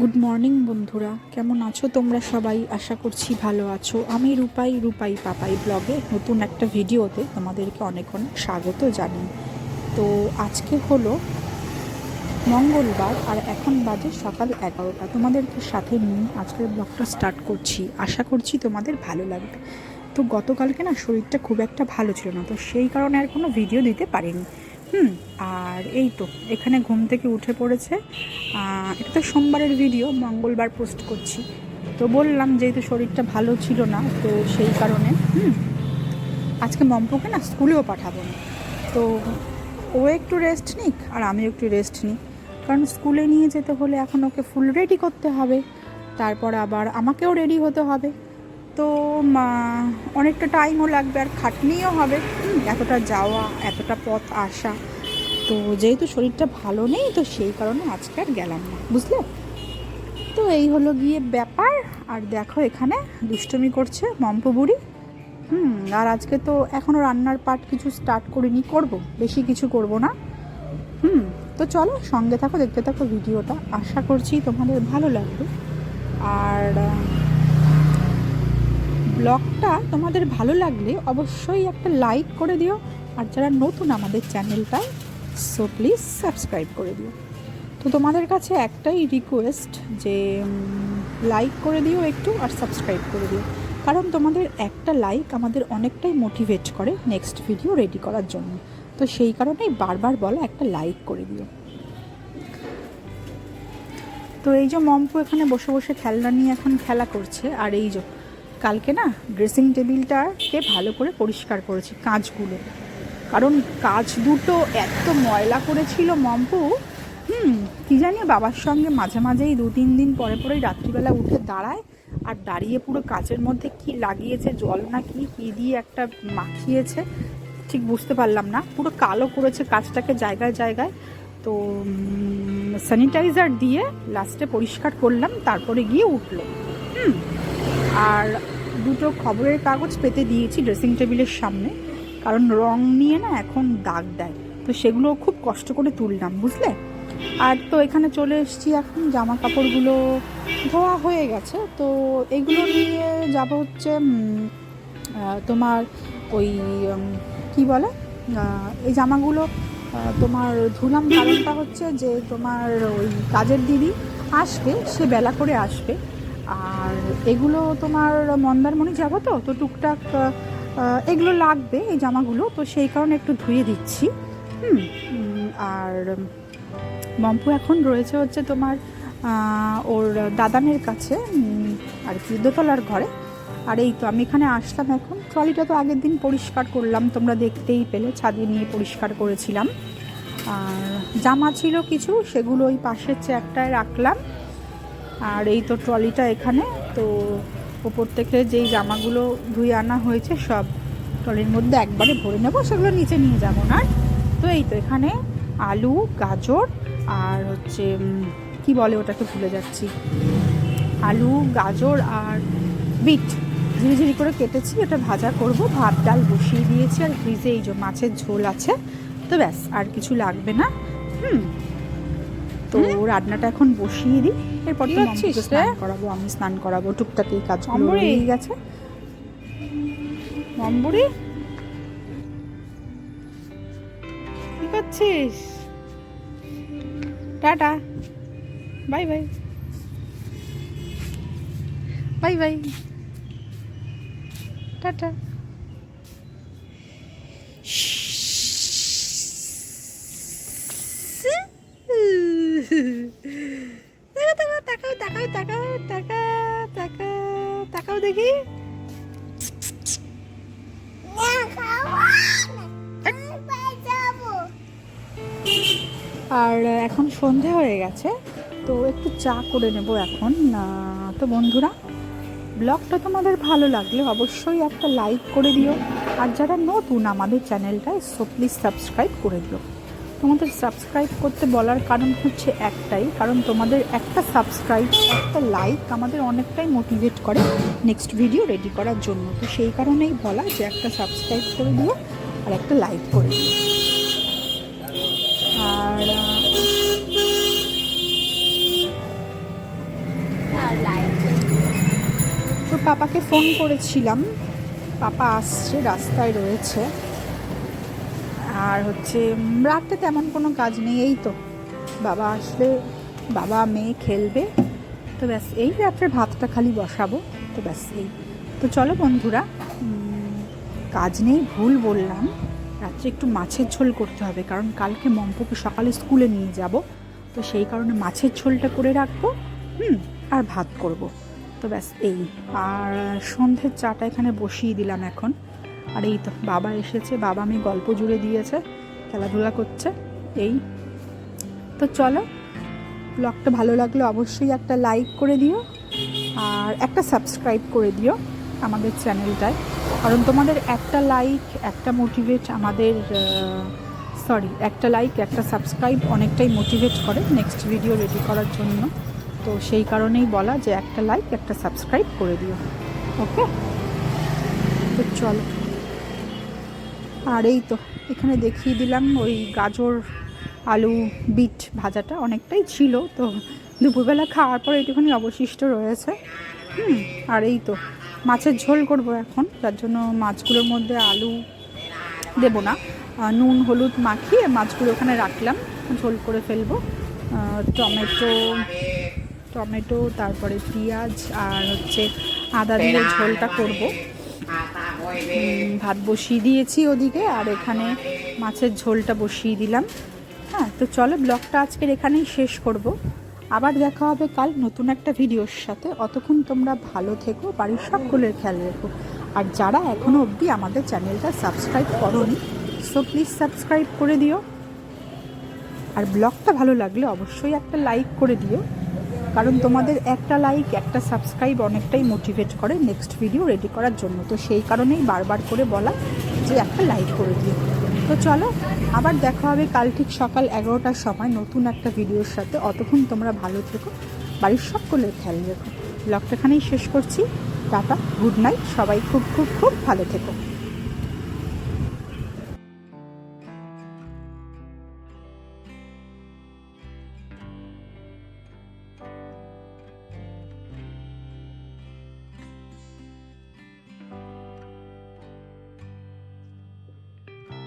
Good morning বন্ধুরা। কেমন আছো তোমরা সবাই? আশা করছি ভালো আছো। আমি রূপাই রূপাই পাপাই ব্লগে নতুন একটা ভিডিওতে তোমাদেরকে অনেক অনেক স্বাগত জানাই। তো আজকে হলো মঙ্গলবার আর এখন বাজে সকাল এগারোটা। তোমাদেরকে সাথে নিয়ে আজকের ব্লগটা স্টার্ট করছি। আশা করছি তোমাদের ভালো লাগবে। তো গতকালকে না শরীরটা খুব একটা ভালো ছিল না, তো সেই কারণে আর কোনো ভিডিও দিতে পারিনি। হুম, আর এই তো, এখানে ঘুম থেকে উঠে পড়েছে। এটা তো সোমবারের ভিডিও মঙ্গলবার পোস্ট করছি। তো বললাম যেহেতু শরীরটা ভালো ছিল না, তো সেই কারণে, হুম, আজকে মম্পুকে না স্কুলেও পাঠাবো না। তো ও একটু রেস্ট নিক, আর আমিও একটু রেস্ট নিই। কারণ স্কুলে নিয়ে যেতে হলে এখন ওকে ফুল রেডি করতে হবে। তারপর আবার আমাকেও রেডি হতে হবে। তো অনেকটা টাইমও লাগবে আর খাটনিও হবে। এতটা যাওয়া, এতটা পথ আসা। তো যেহেতু শরীরটা ভালো নেই, তো সেই কারণে আজকে আর গেলাম না, বুঝলে? তো এই হলো গিয়ে ব্যাপার। আর দেখো এখানে দুষ্টুমি করছে মম্পু বুড়ি। হুম, আর আজকে তো এখনও রান্নার পাট কিছু স্টার্ট করিনি, করব, বেশি কিছু করব না। হুম, তো চলো সঙ্গে থাকো, দেখতে থাকো ভিডিওটা। আশা করছি তোমাদের ভালো লাগবে। আর ব্লগটা তোমাদের ভালো লাগলে অবশ্যই একটা লাইক করে দিও। আর যারা নতুন আমাদের চ্যানেলটায় সো প্লিজ সাবস্ক্রাইব করে দিও। তো তোমাদের কাছে একটাই রিকোয়েস্ট যে লাইক করে দিও একটু আর সাবস্ক্রাইব করে দিও। কারণ তোমাদের একটা লাইক আমাদের অনেকটাই মোটিভেট করে নেক্সট ভিডিও রেডি করার জন্য। তো সেই কারণেই বারবার বলা একটা লাইক করে দিও। তো এই যে মম্পু এখানে বসে বসে খেলনা নিয়ে এখন খেলা করছে, আর এই যে কালকে না ড্রেসিং টেবিলটাকে ভালো করে পরিষ্কার করেছি কাঁচগুলো। কারণ কাঁচ দুটো এত ময়লা করেছিল মম্পু। হুম, কি জানি বাবার সঙ্গে মাঝে মাঝেই দু তিন দিন পরে পরেই রাত্রিবেলা উঠে দাঁড়ায় আর দাঁড়িয়ে পুরো কাচের মধ্যে কি লাগিয়েছে, জল না কি, কী দিয়ে একটা মাখিয়েছে, ঠিক বুঝতে পারলাম না। পুরো কালো করেছে কাচটাকে জায়গায় জায়গায়। তো স্যানিটাইজার দিয়ে লাস্টে পরিষ্কার করলাম, তারপরে গিয়ে উঠল। হুম, আর দুটো খবরের কাগজ পেতে দিয়েছি ড্রেসিং টেবিলের সামনে। কারণ রং নিয়ে না এখন দাগ দেয়। তো সেগুলো খুব কষ্ট করে তুললাম, বুঝলে? আর তো এখানে চলে এসেছি এখন জামা কাপড়গুলো ধোয়া হয়ে গেছে। তো এগুলো নিয়ে যাব হচ্ছে তোমার ওই কি বলে? এই জামাগুলো তোমার ধুলাম কারণটা হচ্ছে যে তোমার ওই কাজের দিদি আসবে, সে বেলা করে আসবে। আর এগুলো তোমার মন্দারমণি যাব তো তো টুকটাক এগুলো লাগবে এই জামাগুলো, তো সেই কারণে একটু ধুয়ে দিচ্ছি। হুম আর মম্পু এখন রয়েছে হচ্ছে তোমার ওর দাদানের কাছে আর কি, দোতলার ঘরে। আর এই তো আমি এখানে আসলাম এখন। ট্রলিটা তো আগের দিন পরিষ্কার করলাম, তোমরা দেখতেই পেলে, ছাদে নিয়ে পরিষ্কার করেছিলাম। আর জামা ছিল কিছু, সেগুলো ওই পাশের চেয়ারটায় রাখলাম। আর এই তো ট্রলিটা এখানে তো ওপর থেকে যেই জামাগুলো ধুয়ে আনা হয়েছে সব ট্রলির মধ্যে একবারে ভরে নেব সেগুলো নিচে নিয়ে যাব না। তো এই তো এখানে আলু গাজর আর হচ্ছে কি বলে ওটাকে ভুলে যাচ্ছি। আলু গাজর আর বিট ঝিরি ঝিরি করে কেটেছি এটা ভাজা করব। ভাত ডাল বসিয়ে দিয়েছি আর ফ্রিজে এই যে মাছের ঝোল আছে তো ব্যাস আর কিছু লাগবে না। হুম তো রান্নাটা এখন বসিয়ে দিই। এরপর যাচ্ছিস স্নান করাবো আমি স্নান করাবো টুকটাক এই কাজগুলো? রয়েই গেছে। মম্বুরি কি করছিস? Tata. Bye bye. Bye bye. Tata. তাকাও তাকাও তাকাও তাকাও তাকাও তাকাও তাকাও দেখি। আর এখন সন্ধে হয়ে গেছে, তো একটু চা করে নেব এখন। তো বন্ধুরা, ব্লগটা তোমাদের ভালো লাগলে অবশ্যই একটা লাইক করে দিও। আর যারা নতুন আমাদের চ্যানেলটায় সো প্লিজ সাবস্ক্রাইব করে দিও। তোমাদের সাবস্ক্রাইব করতে বলার কারণ হচ্ছে একটাই, কারণ তোমাদের একটা সাবস্ক্রাইব একটা লাইক আমাদের অনেকটাই মোটিভেট করে নেক্সট ভিডিও রেডি করার জন্য। তো সেই কারণেই বলা যে একটা সাবস্ক্রাইব করে দিও আর একটা লাইক করে দিও। আর তো পাপাকে ফোন করেছিলাম। পাপা আসছে, রাস্তায় রয়েছে। আর হচ্ছে উম, রাতে তেমন কোনো কাজ নেই এই তো। বাবা আসলে বাবা মেয়ে খেলবে। তো ব্যাস এই রাত্রে ভাতটা খালি বসাবো। তো ব্যাস এই। তো চলো বন্ধুরা কাজ নেই ভুল বললাম। রাত্রে একটু মাছের ঝোল করতে হবে কারণ কালকে মম্পুকে সকালে স্কুলে নিয়ে যাব। তো সেই কারণে মাছের ঝোলটা করে রাখব হুম আর ভাত করব। তো ব্যাস এই। আর সন্ধ্যের চাটা এখানে বসিয়ে দিলাম এখন। আর এই তো, বাবা এসেছে, বাবা আমি গল্প জুড়ে দিয়েছে, খেলাধুলা করছে, এই। তো চলো ব্লগটা ভালো লাগলে অবশ্যই একটা লাইক করে দিও, আর একটা সাবস্ক্রাইব করে দিও আমাদের চ্যানেলটায় কারণ তোমাদের একটা লাইক একটা মোটিভেট আমাদের সরি একটা লাইক একটা সাবস্ক্রাইব অনেকটাই মোটিভেট করে নেক্সট ভিডিও রেডি করার জন্য। তো সেই কারণেই বলা যে একটা লাইক একটা সাবস্ক্রাইব করে দিও ওকে তো চলো। আর এই তো এখানে দেখিয়ে দিলাম ওই গাজর আলু বিট ভাজাটা। অনেকটাই ছিল তো দুপুরবেলা খাওয়ার পর একটুখানি অবশিষ্ট রয়েছে। হুম আর এই তো মাছের ঝোল করব এখন। যার জন্য মাছগুলোর মধ্যে আলু দেবো না। নুন হলুদ মাখিয়ে মাছগুলো ওখানে রাখলাম ঝোল করে ফেলব। টমেটো টমেটো তারপরে পেঁয়াজ আর হচ্ছে আদা দিয়ে ঝোলটা করব। ভাত বসিয়ে দিয়েছি ওদিকে আর এখানে মাছের ঝোলটা বসিয়ে দিলাম। হ্যাঁ তো চলো ব্লগটা আজকের এখানেই শেষ করব। আবার দেখা হবে কাল নতুন একটা ভিডিওর সাথে। অতক্ষণ তোমরা ভালো থেকো বাড়ির সকলের খেয়াল রেখো। আর যারা এখনও অবধি আমাদের চ্যানেলটা সাবস্ক্রাইব করোনি সো প্লিজ সাবস্ক্রাইব করে দিও। আর ব্লগটা ভালো লাগলে অবশ্যই একটা লাইক করে দিও। কারণ তোমাদের একটা লাইক একটা সাবস্ক্রাইব অনেকটাই মোটিভেট করে নেক্সট ভিডিও রেডি করার জন্য। তো সেই কারণেই বারবার করে বলা যে একটা লাইক করে দিও। তো চলো, আবার দেখা হবে কাল ঠিক সকাল এগারোটার সময় নতুন একটা ভিডিওর সাথে। অতক্ষণ তোমরা ভালো থেকো, বাড়ির সব সকলের খেয়াল রেখো। ব্লগটা এখানেই শেষ করছি। টাটা গুড নাইট সবাই খুব খুব খুব ভালো থেকো।